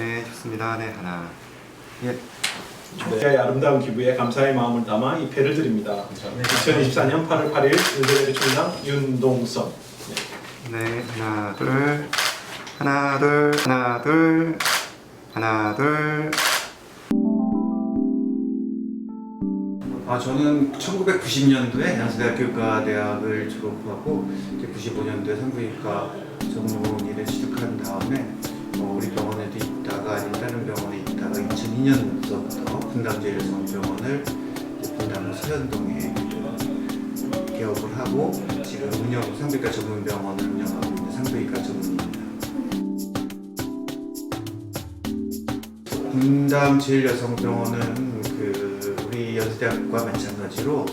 네, 좋습니다. 네, 하나. 예. 네, 아름다운 기부에 감사의 마음을 담아 이 패를 드립니다. 2024년 8월 8일 윤석열의 총장 윤동선. 네. 네, 하나, 둘. 하나, 둘. 하나, 둘. 하나, 둘. 아, 저는 1990년도에 양수대학교 의과대학을 졸업하고 이제 95년도에 산부인과 전문 2002년부터 분당제일성병원을 분당 서현동에 개업을 하고 지금 운영 산부인과 전문병원을 운영하고 있는 산부인과 전문의입니다. 분당 제일여성병원은 그 우리 연세대학과 마찬가지로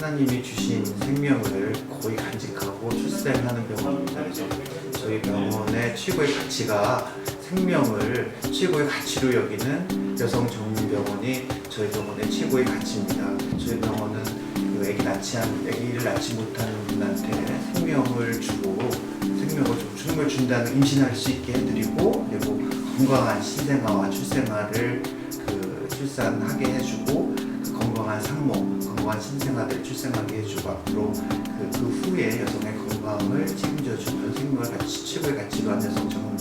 하나님이 주신 생명을 거의 간직하고 출생하는 병원입니다. 그래서 저희 병원의 최고의 가치가 생명을 최고의 가치로 여기는 여성 전문병원이 저희 병원의 최고의 가치입니다. 저희 병원은 그 아기 낳지 않, 아기를 낳지 못하는 분한테 생명을 주고 생명을 좀 생명을 준다는 임신할 수 있게 해드리고 그리고 건강한 신생아와 출생아를 그 출산하게 해주고 그 건강한 산모, 건강한 신생아들 출생하게 해주고 앞으로 그, 그 후에 여성의 건강을 책임져주는 생명을 가치, 최고의 가치로 하는 여성 전문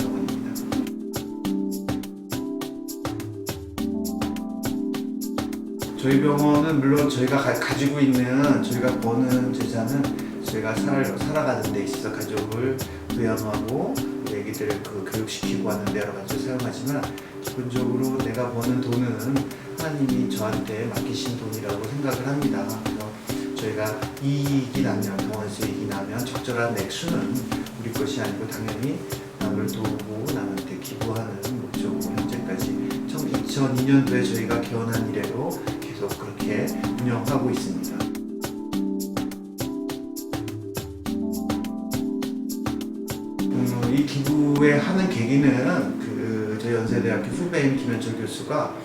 저희 병원은 물론 저희가 가, 지고 있는 저희가 버는 재산은 저희가 살, 살아가는 데 있어서 가족을 부양하고 우리 애기들 그 교육시키고 하는 데 여러 가지 사용하지만 기본적으로 내가 버는 돈은 하나님이 저한테 맡기신 돈이라고 생각을 합니다. 그래서 저희가 이익이 나면 병원에서 이익이 나면 적절한 액수는 우리 것이 아니고 당연히 남을 도우고 남한테 기부하는 목적으로 현재까지 2002년도에 저희가 개원한 이래로 그렇게 운영하고 있습니다. 음, 이 기부에 하는 계기는 그 저희 연세대학교 후배인 김현철 교수가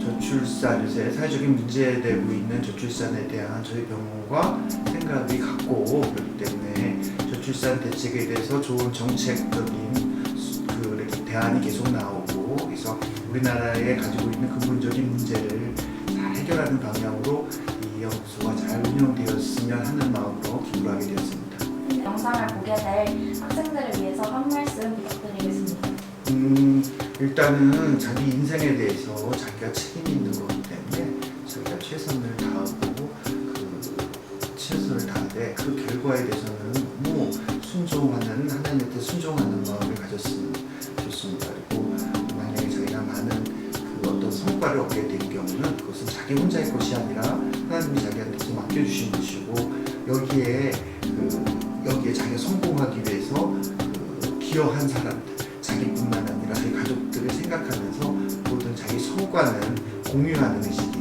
저출산 요새 사회적인 문제 되고 있는 저출산에 대한 저희 병원과 생각이 같고 그렇기 때문에 저출산 대책에 대해서 좋은 정책적인 수- 그 대안이 계속 나오고 그래서 우리나라에 가지고 있는 근본적인 문제를 잘 해결하는 방향으로 이 연구소가 잘 운영되었으면 하는 마음으로 기부를 하게 되었습니다. 영상을 보게 될 학생들을 위해서 한 말씀 부탁드리겠습니다. 음, 일단은 자기 인생에 대해서 자기가 책임이 있는 거기 때문에 자기가 최선을 다하고 그 최선을 다하되 그 결과에 대해서는 너무 순종하는 하나님한테 순종하는 마음을 가졌으면 좋습니다. 성과를 얻게 된 경우는 그것은 자기 혼자의 것이 아니라 하나님이 자기한테 맡겨주신 것이고 여기에 그 여기에 자기가 성공하기 위해서 그 기여한 사람들 자기뿐만 아니라 자기 가족들을 생각하면서 모든 자기 성과는 공유하는 의식이